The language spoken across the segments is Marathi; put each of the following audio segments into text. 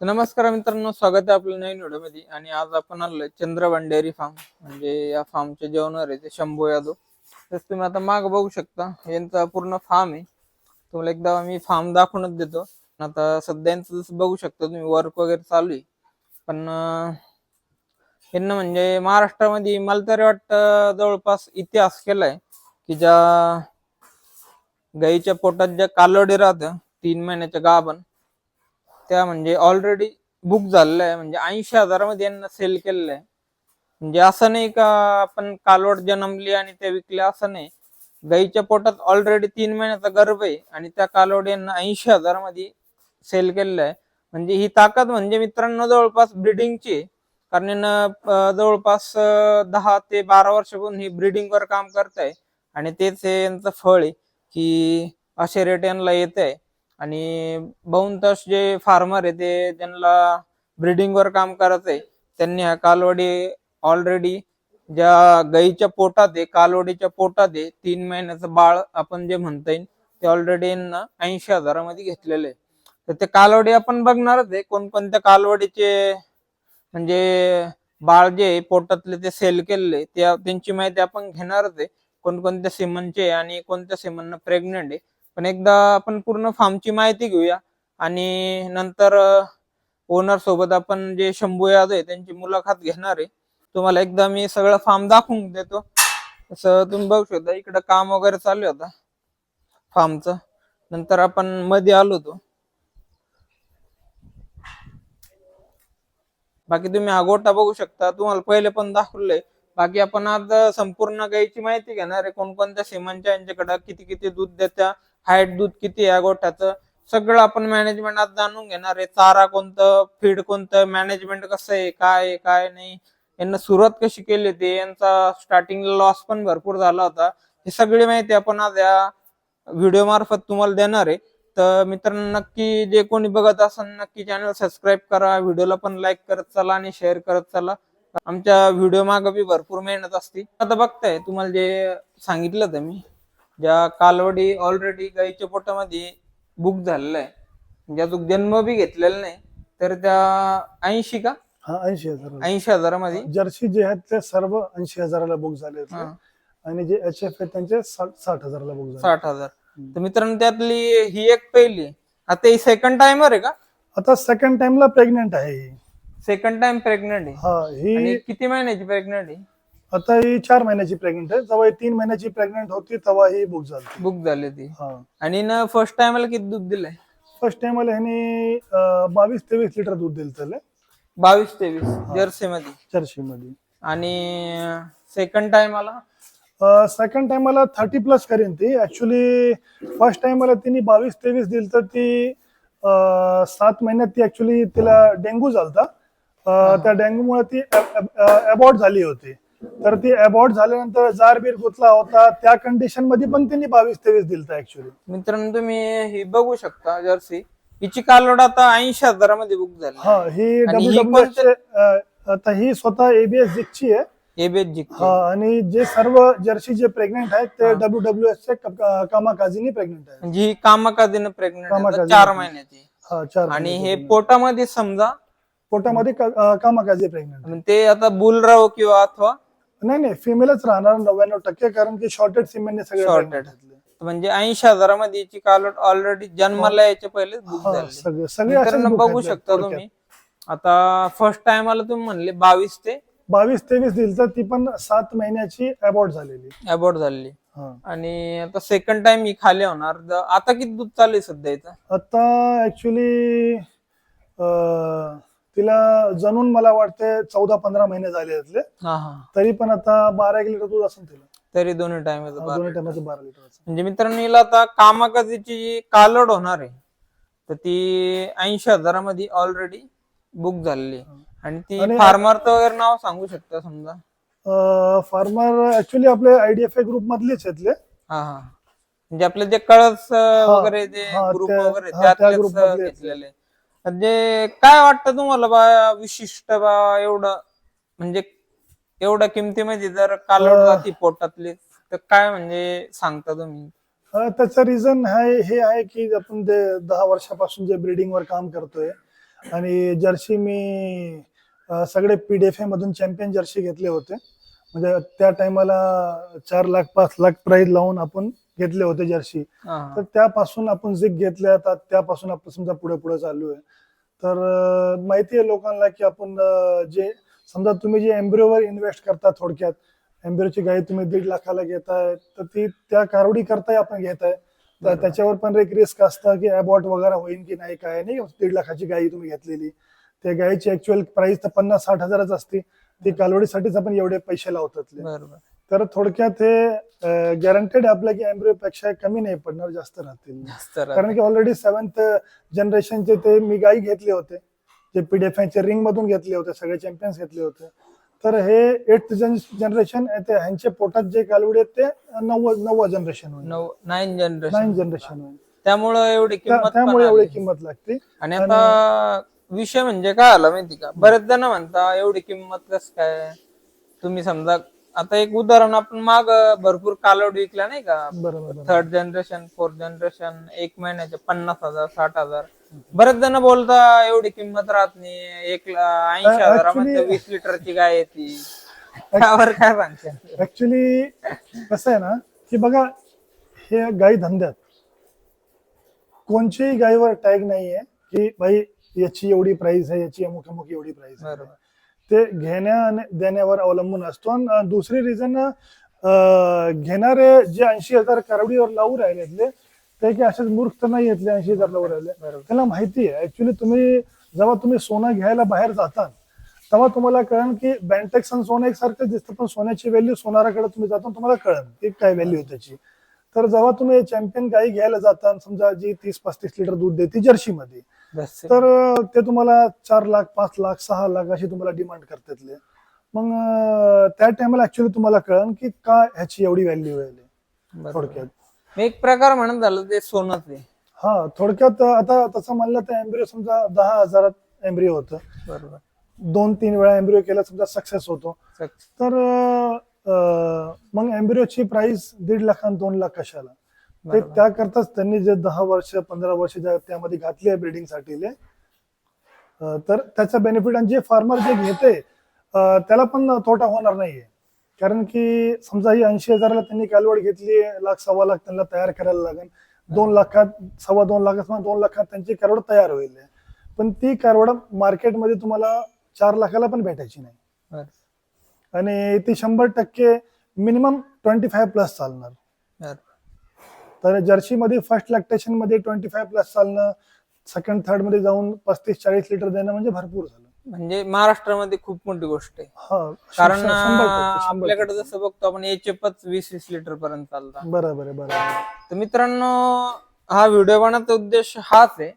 तर नमस्कार मित्रांनो स्वागत आहे आपल्या नवीन व्हिडिओमध्ये. आणि आज आपण आलोय चंद्रबाण डेअरी फार्म म्हणजे या फार्मचे जे ओनर आहे ते शंभू यादव. तसं तुम्ही आता माग बघू शकता यांचा पूर्ण फार्म आहे. तुम्हाला एकदा मी फार्म दाखवूनच देतो. आता सध्या यांचं जसं बघू शकता तुम्ही वर्क वगैरे चालू आहे. पण यांना म्हणजे महाराष्ट्रामध्ये मला तरी वाटतं जवळपास इतिहास केलाय की ज्या गाईच्या पोटात ज्या कालोडी राहतं तीन महिन्याच्या गाभण त्या म्हणजे ऑलरेडी बुक झालेलं आहे म्हणजे ऐंशी हजारामध्ये यांना सेल केलेलं आहे म्हणजे असं नाही का आपण कालवड जन्मली आणि त्या विकल्या असं नाही. गाईच्या पोटात ऑलरेडी तीन महिन्याचा गर्भ आहे आणि त्या कालवड यांना ऐंशी हजारामध्ये सेल केलेलं आहे म्हणजे ही ताकद म्हणजे मित्रांनो जवळपास ब्रिडिंगची कारण यांना जवळपास दहा ते बारा वर्षापासून ही ब्रिडिंगवर वर काम करताय. आणि तेच हे यांचं फळ आहे की असे रेट यांना येत आहे आणि बहुतांश जे फार्मर आहे ते त्यांना ब्रिडिंग वर काम करत आहे. त्यांनी हा कालवडी ऑलरेडी ज्या गाईच्या पोटात आहे कालवडीच्या पोटात आहे तीन महिन्याचं बाळ आपण जे म्हणता येईल ते ऑलरेडी ऐंशी हजारामध्ये घेतलेले तर ते कालवडी आपण बघणारच आहे कोणकोणत्या कालवडीचे म्हणजे बाळ जे आहे पोटातले ते सेल केलेले त्या त्यांची माहिती आपण घेणारच आहे कोणकोणत्या सिमनचे आणि कोणत्या सिमन प्रेग्नेंट आहे. पण एकदा आपण पूर्ण फार्मची माहिती घेऊया. आणि नंतर ओनर सोबत आपण जे शंभू यादव आहे त्यांची मुलाखत घेणार आहे. तुम्हाला एकदा मी सगळं फार्म दाखवून देतो. तसं तुम्ही बघू शकता इकडं काम वगैरे चालू होता फार्मचं नंतर आपण मध्ये आलो होतो. बाकी तुम्ही हा गोटा बघू शकता. तुम्हाला पहिले पण दाखवलंय बाकी आपण आज संपूर्ण गाईची माहिती घेणार आहे. कोणकोणत्या सीमांच्या यांच्याकडं किती किती दूध देत्या हाईट दूध किती आहे या गोठ्याचं? सगळं आपण मॅनेजमेंट आज जाणून घेणार आहे. चारा कोणतं फीड कोणतं मॅनेजमेंट कसं आहे काय काय नाही. यांना सुरुवात कशी केली होती यांचा स्टार्टिंगला लॉस पण भरपूर झाला होता. ही सगळी माहिती आपण आज या व्हिडिओ मार्फत तुम्हाला देणार आहे. तर मित्रांनो नक्की जे कोणी बघत असाल नक्की चॅनल सबस्क्राईब करा. व्हिडिओला पण लाईक करत चला आणि शेअर करत चला. आमच्या व्हिडिओ मागे बी भरपूर मेहनत असते. आता बघताय तुम्हाला जे सांगितलं तर मी. ज्या कालवडी ऑलरेडी गाईच्या पोटामध्ये बुक झालेला आहे. म्हणजे अजून जन्म बी घेतलेला नाही तर त्या ऐंशी का? हा ऐंशी हजार ऐंशी हजारामध्ये. जर्सी जे आहेत ते सर्व ऐंशी हजाराला बुक झाले. हा, आणि जे एच एफ आहेत त्यांचे साठ साठ हजाराला बुक झाले. साठ हजार. तर मित्रांनो त्यातली ही एक पहिली. आता ही सेकंड टाइमर आहे का? आता सेकंड टाइमला प्रेग्नेंट आहे ही. सेकंड टाइम प्रेग्नेंट आहे. हा आणि ही किती महिन्याची प्रेग्नेंट आहे? आता ही चार महिन्याची प्रेग्नेंट आहे. जेव्हा ही तीन महिन्याची प्रेग्नेंट होती तेव्हा ही बुक झाली बुक झाली ती हा. आणि ना फर्स्ट टाइमला किती दूध दिलंय? फर्स्ट टाइमला ह्यानी अं, बावीस तेवीस लिटर दूध दिलं त्याला बावीस तेवीस जर्सी मध्ये जर्सी मध्ये आणि सेकंड टाइमला सेकंड टाइमला थर्टी प्लस करेन ती. ऍक्च्युली फर्स्ट टाइमला तिने बावीस तेवीस दिली तर ती अं, सात महिन्यात ती ऍक्च्युली तिला डेंग्यू झालता. अं, त्या डेंग्यूमुळे ती अबॉर्ट झाली होती. तर ती अबॉर्ट झाल्यानंतर जार बीर गुतला होता. त्या कंडिशनमध्ये पण तिने बावीस तेवीस दिलता ऍक्च्युली मित्रांनो तुम्ही ही बघू शकता जर्सी. हिची कालवड आता ऐंशी हजारामध्ये बुक झाली. हा ही आणि ही डब्ल्यू डब्ल्यू आता ही स्वतः एबीएस जिकची आहे. जिंकते हा आणि जे सर्व जर्सी जे प्रेग्नेंट आहेत ते डब्ल्यू डब्ल्यू एस चे कामाकाजीनी प्रेग्नेंट आहेत. म्हणजे ही प्रेग्नेंट चार. महिन्याची. हा चार आणि हे. पोटामध्ये समजा पोटामध्ये का- अं, कामाकाजी प्रेग्नेंट ते आता बुलराव किंवा अथवा नाही नाही फिमेलच राहणार नव्याण्णव टक्के कारण की शॉर्टेड सिमेंटने सगळे घेतले. म्हणजे ऐंशी हजारामध्ये हिची कालवड ऑलरेडी जन्माला यायच्या पहिले बुक झाली. सगळे बघू शकता. तुम्ही. आता फर्स्ट टाइमला तुम्ही म्हणले बावीस ते बावीस तेवीस दिल तर ती पण सात महिन्याची अबॉर्ट झालेली. अबॉर्ट झालेली. आणि आता सेकंड टाइम ही खाली होणार. आता किती दूध चालू आहे सध्या इथं? आता ऍक्च्युली तिला जणून मला वाटते चौदा पंधरा महिने झाले त्यातले हा हा. तरी पण आता बारा एक लिटर दूध असेल तिला. तरी दोन्ही टाइम दोन्ही टायमाचं बारा लिटर म्हणजे मित्रांनो हिला आता कामाकाजीची जी कालवड होणार आहे. तर ती ऐंशी हजारामध्ये ऑलरेडी बुक झालेली आहे. आणि ती आणि- फार्मरचं वगैरे नाव सांगू शकता समजा? फार्मर ऍक्च्युली आपले आयडीएफ ग्रुप मधलेच आहेत. हा हा. म्हणजे आपले जे कळस अं, वगैरे जे हा, ग्रुप त्या- वगैरे हा, त्या त्यातलेच group अं, मधले आहेत. घेतलेले म्हणजे काय वाटतं तुम्हाला बा विशिष्ट बा एवढं म्हणजे एवढ्या किमतीमध्ये जर कालवड. जाती पोटातली तर काय म्हणजे सांगता तुम्ही अं, त्याचं रिझन आहे हे आहे की आपण ते दहा वर्षापासून जे ब्रिडिंग वर काम करतोय आणि जर्सी मी अं, सगळे पीडीएफ मधून चॅम्पियन जर्सी घेतले होते म्हणजे त्या टायमाला चार लाख पाच लाख प्राइस लावून आपण घेतले होते जर्सी. हा. तर त्यापासून आपण जे घेतले आता त्यापासून आपण समजा पुढे पुढे चालू आहे. तर माहिती आहे लोकांना की आपण जे समजा तुम्ही जे एम्ब्रिओवर इन्व्हेस्ट करता थोडक्यात एम्ब्रिओची गाई तुम्ही दीड लाखाला घेताय तर ती त्या कारवडी करताय आपण घेताय. तर. त्याच्यावर पण एक रिस्क असतं की अबॉट वगैरे होईल की नाही काय नाही. दीड लाखाची गाई तुम्ही घेतलेली. त्या गायीची ऍक्च्युअल प्राइस तर पन्नास साठ हजारच असते. ती कालवडीसाठीच आपण एवढे पैसे लावतात बरोबर. तर थोडक्यात हे गॅरंटेड आपल्या की एम्ब्रिओ पेक्षा कमी नाही पडणार जास्त राहतील. कारण की ऑलरेडी सेव्हन्थ जनरेशनचे ते मी गाई घेतले होते. जे पीडीएफ चे रिंग मधून घेतले होते सगळे चॅम्पियन्स घेतले होते. तर हे एट जनरेशन ह्यांच्या पोटात जे कालवडी आहेत ते नव्वद नव्वा generation nine nine generation generation होईल. त्यामुळं एवढी किंमत त्यामुळे. एवढी किंमत लागते. आणि आता विषय म्हणजे काय आला माहिती का? बरेच जण म्हणता एवढी किंमत कस काय? तुम्ही समजा आता एक उदाहरण आपण माग भरपूर कालवड विकला नाही का? बरोबर. थर्ड जनरेशन फोर्थ जनरेशन एक महिन्याचे पन्नास हजार साठ हजार. बरेच जण बोलता एवढी किंमत राहत नाही. एक ऐंशी हजारामध्ये वीस लिटरची गाय येते. त्यावर काय सांगते ऍक्च्युली कसं आहे ना की बघा हे गाई धंद्यात कोणच्याही गायीवर टॅग नाहीये की भाई याची एवढी प्राइस आहे याची अमुक अमुक एवढी प्राइस आहे. ते घेण्या देण्यावर अवलंबून असतो. आणि दुसरी रिझन घेणारे जे ऐंशी हजार कारवडीवर लावू राहिलेतले ते की असेच मूर्ख तर नाही येतले ऐंशी हजार लावू राहिले. त्याला माहिती आहे ऍक्च्युली तुम्ही जेव्हा तुम्ही सोनं घ्यायला बाहेर जाता तेव्हा तुम्हाला कळण की बँटेक्स आणि सोनं एकसारखंच दिसतं पण सोन्याची व्हॅल्यू सोनाराकडे तुम्ही जाता तुम्हाला कळण की काय व्हॅल्यू आहे त्याची. तर जेव्हा तुम्ही चॅम्पियन गाई घ्यायला जाता समजा जी तीस पस्तीस लिटर दूध देते जर्सी मध्ये बस तर ते तुम्हाला चार लाख पाच लाख सहा लाख अशी तुम्हाला डिमांड करतातले मग त्या टायमाला ऍक्च्युली तुम्हाला कळण की का ह्याची एवढी व्हॅल्यू आहे. थोडक्यात. एक प्रकार म्हणत झालं ते सोनच आहे हा थोडक्यात आता तसं म्हणलं तर एम्ब्रिओ समजा दहा हजारात एम्ब्रिओ होतं. बरोबर. दोन तीन वेळा एम्ब्रिओ केला समजा सक्सेस होतो. तर मग एम्ब्रिओची प्राइस दीड लाख आणि दोन लाख कशाला? ते. त्याकरताच त्यांनी जे दहा वर्ष पंधरा वर्ष ज्या त्यामध्ये घातली आहे ब्रिडिंगसाठी तर त्याचा बेनिफिट आणि जे फार्मर जे घेते त्याला पण तोटा होणार नाहीये कारण की समजा ही ऐंशी हजाराला त्यांनी कालवड घेतली लाख सव्वा लाख त्यांना तयार करायला लागेल दोन लाखात सव्वा दोन लाखात दोन लाखात त्यांची कारवड तयार होईल पण ती कारवड मार्केटमध्ये तुम्हाला चार लाखाला पण भेटायची नाही. आणि ती शंभर टक्के मिनिमम ट्वेंटी फाय प्लस चालणार. तर जर्सी मध्ये फर्स्ट लॅक्टेशनमध्ये ट्वेंटी फाय प्लस चालणं सेकंड थर्डमध्ये जाऊन पस्तीस चाळीस लिटर देणं म्हणजे भरपूर झालं. म्हणजे महाराष्ट्रामध्ये खूप मोठी गोष्ट आहे. हा कारण शंभर टक्के, शंभर आपल्याकडे टक्के. जसं बघतो आपण एचएफच वीस वीस लिटर पर्यंत चालतात. बरोबर आहे बरोबर आहे. तर मित्रांनो हा व्हिडिओ बनवण्याचा उद्देश हाच आहे.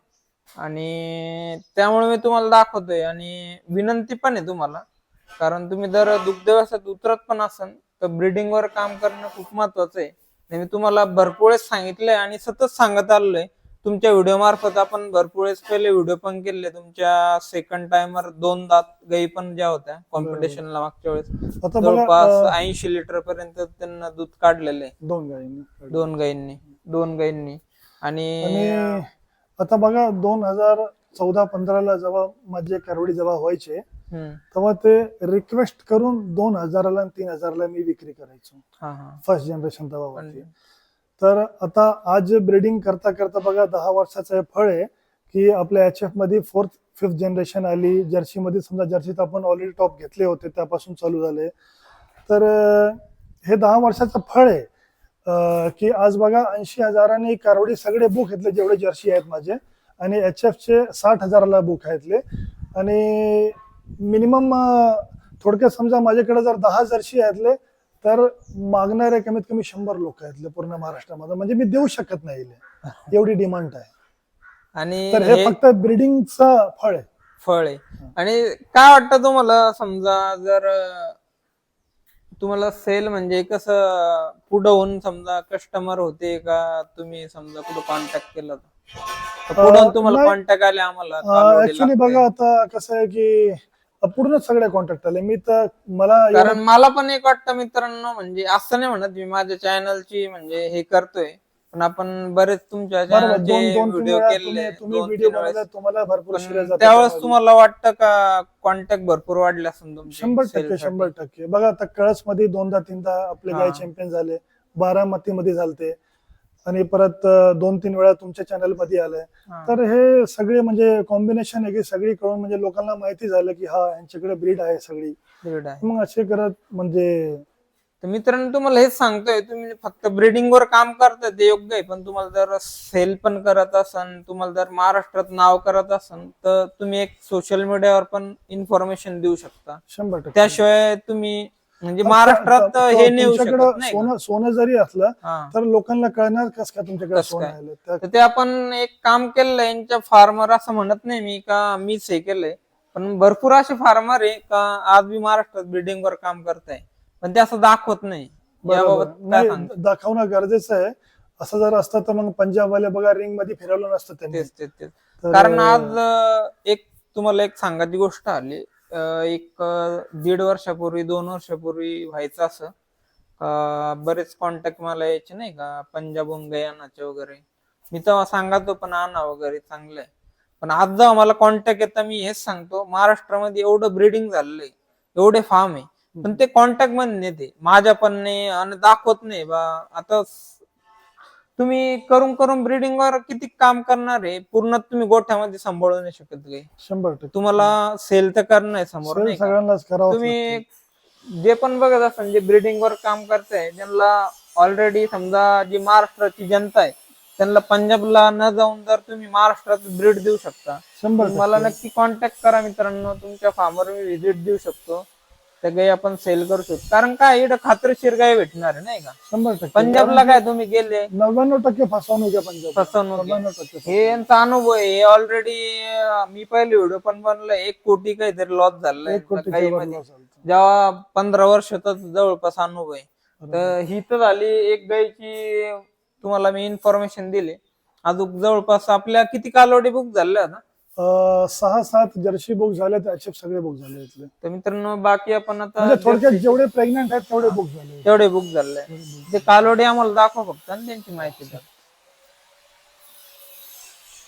आणि त्यामुळे मी तुम्हाला दाखवतोय आणि विनंती पण आहे तुम्हाला. कारण तुम्ही जर दुग्ध व्यवसायात उतरत पण असाल तर ब्रीडिंग वर काम करणं खूप महत्वाचं आहे. मी तुम्हाला भरपूर वेळेस सांगितलंय आणि सतत सांगत आलोय. तुमच्या व्हिडिओ मार्फत आपण भरपूर वेळेस पहिले व्हिडिओ पण केले. तुमच्या सेकंड टाइमर दोन दात गाई पण ज्या होत्या कॉम्पिटिशनला मागच्या वेळेस. जवळपास ऐंशी लिटर पर्यंत त्यांना दूध काढलेलं दोन गायींनी दोन गायींनी दोन गायींनी आणि आता बघा दोन हजार चौदा पंधराला जेव्हा माझे करवडी जेव्हा व्हायचे तेव्हा ते रिक्वेस्ट करून दोन हजाराला तीन हजाराला मी विक्री करायचो. फर्स्ट जनरेशन तेव्हा तर आता आज ब्रीडिंग करता करता बघा दहा वर्षाचं हे फळ आहे की आपल्या एच एफमध्ये फोर्थ फिफ्थ जनरेशन आली. जर्सी मध्ये समजा जर्सीत आपण ऑलरेडी टॉप घेतले होते त्यापासून चालू झाले. तर हे दहा वर्षाचं फळ आहे. की आज बघा ऐंशी हजारांनी कारवडी सगळे बुक घेतले जेवढे जर्सी आहेत माझे. आणि एच एफ चे साठ हजाराला बुक आहेतले आणि मिनिमम थोडक्यात समजा माझ्याकडे जर दहा जर्सी आहेतले तर मागणारे कमीत कमी शंभर लोक आहेत पूर्ण महाराष्ट्रामध्ये म्हणजे मी देऊ शकत नाही. एवढी डिमांड आहे आणि तर हे फक्त ब्रिडिंगचा फळ आहे फळ आहे आणि काय वाटतं तुम्हाला समजा जर तुम्हाला सेल म्हणजे कसं पुढं होऊन समजा कस्टमर होते का तुम्ही समजा कुठं कॉन्टॅक्ट केलं पुढं तुम्हाला. कॉन्टॅक्ट आले आम्हाला ऍक्च्युली. बघा आता कसं आहे की अ, पूर्णच सगळे कॉन्टॅक्ट आले मी तर मला कारण मला पण एक वाटतं मित्रांनो म्हणजे असं नाही म्हणत मी माझ्या चॅनलची म्हणजे हे करतोय पण आपण बरेच तुमच्या व्हिडिओ केले तुम्हाला भरपूर त्यावेळेस. तुम्हाला वाटतं का कॉन्टॅक्ट भरपूर वाढले तुमचे शंभर टक्के? शंभर टक्के बघा आता कळसमध्ये दोनदा तीनदा आपले गाय हा. चॅम्पियन झाले बारामती मध्ये झालते आणि परत दोन तीन वेळा तुमच्या चॅनलमध्ये आलंय. तर हे सगळे म्हणजे कॉम्बिनेशन आहे की सगळी कळून म्हणजे लोकांना माहिती झालं की हा यांच्याकडे ब्रीड आहे सगळी Breed आहे. मग असे करत म्हणजे तर मित्रांनो तुम्हाला हेच सांगतोय तुम्ही फक्त ब्रीडिंग वर काम करता ते योग्य आहे पण तुम्हाला जर सेल पण करत असन तुम्हाला जर महाराष्ट्रात नाव करत असन तर तुम्ही एक सोशल मीडियावर पण इन्फॉर्मेशन देऊ शकता शंभर त्याशिवाय तुम्ही म्हणजे महाराष्ट्रात हे नेऊ तुमच्याकडं शकत नाही का? सोनं सोनं जरी असलं हा. तर लोकांना कळणार कस काय तुमच्याकडे कसं सोनं काय? आलं. तर ते आपण एक काम केलंय यांच्या फार्मर असं म्हणत नाही मी का मीच हे केलंय. पण भरपूर असे फार्मर आहे का आज मी महाराष्ट्रात ब्रिडिंग वर काम करताय. पण ते असं दाखवत नाही. बरोबर. याबाबत काय नाही सांगता? दाखवणं गरजेचं आहे. असं जर असतं तर मग पंजाबवाले बघा रिंगमध्ये फिरवलं नसतं त्यांनी. तेच तेच तेच. तर, कारण आज अं, एक तुम्हाला एक सांगायची गोष्ट आली. एक दीड वर्षापूर्वी दोन वर्षापूर्वी व्हायचं असं. बरेच कॉन्टॅक्ट मला यायचे नाही का पंजाब गयानाचे वगैरे. मी तेव्हा सांगतो पण आणा वगैरे चांगलं आहे पण आज जेव्हा मला कॉन्टॅक्ट येतात मी हेच सांगतो महाराष्ट्रामध्ये एवढं ब्रीडिंग झालंय एवढे फार्म आहे. पण ते कॉन्टॅक्टमध्ये नेते. माझ्या पण नाही आणि दाखवत नाही बा. आता तुम्ही करून करून ब्रीडिंग वर किती काम करणार आहे? पूर्ण तुम्ही गोठ्यामध्ये सांभाळू नाही शकत काही. शंभर टक्के. तुम्हाला सेल तर करणं आहे समोर सगळं- नाही का? सगळ्यांनाच करावं तुम्ही जे पण बघत असाल जे ब्रीडिंग वर काम करताय त्यांना ऑलरेडी समजा जी महाराष्ट्राची जनता आहे त्यांना पंजाबला न जाऊन जर तुम्ही महाराष्ट्रात ब्रीड देऊ शकता शंभर मला टक्के. नक्की कॉन्टॅक्ट करा मित्रांनो. तुमच्या फार्मवर मी व्हिजिट देऊ शकतो. त्या गाई आपण सेल करू शकतो कारण काय इकडे खात्रीशीर गाय भेटणार आहे नाही का? शंभर टक्के. पंजाबला काय तुम्ही गेले? नव्याण्णव टक्के फसवणूक आहे पंजाब फसवणूक आहे. नव्याण्णव टक्के हे यांचा अनुभव आहे. हे ऑलरेडी मी पहिले व्हिडिओ पण बनलं एक कोटी काहीतरी लॉस झालाय एक गाईमध्ये जेव्हा पंधरा वर्षाचा जवळपास अनुभव आहे. तर ही तर झाली. एक गायची तुम्हाला मी इन्फॉर्मेशन दिली. अजून जवळपास आपल्या किती कालोडी बुक झाल्या आता? सहा सात जर्सी बुक झाले त्याचे सगळे बुक झाले इथले. तर मित्रांनो बाकी आपण आता म्हणजे थोडक्यात जेवढे प्रेग्नेंट आहेत तेवढे बुक झाले तेवढे बुक झाले ते कालोडी आम्हाला दाखवा फक्त आणि त्यांची माहिती द्या.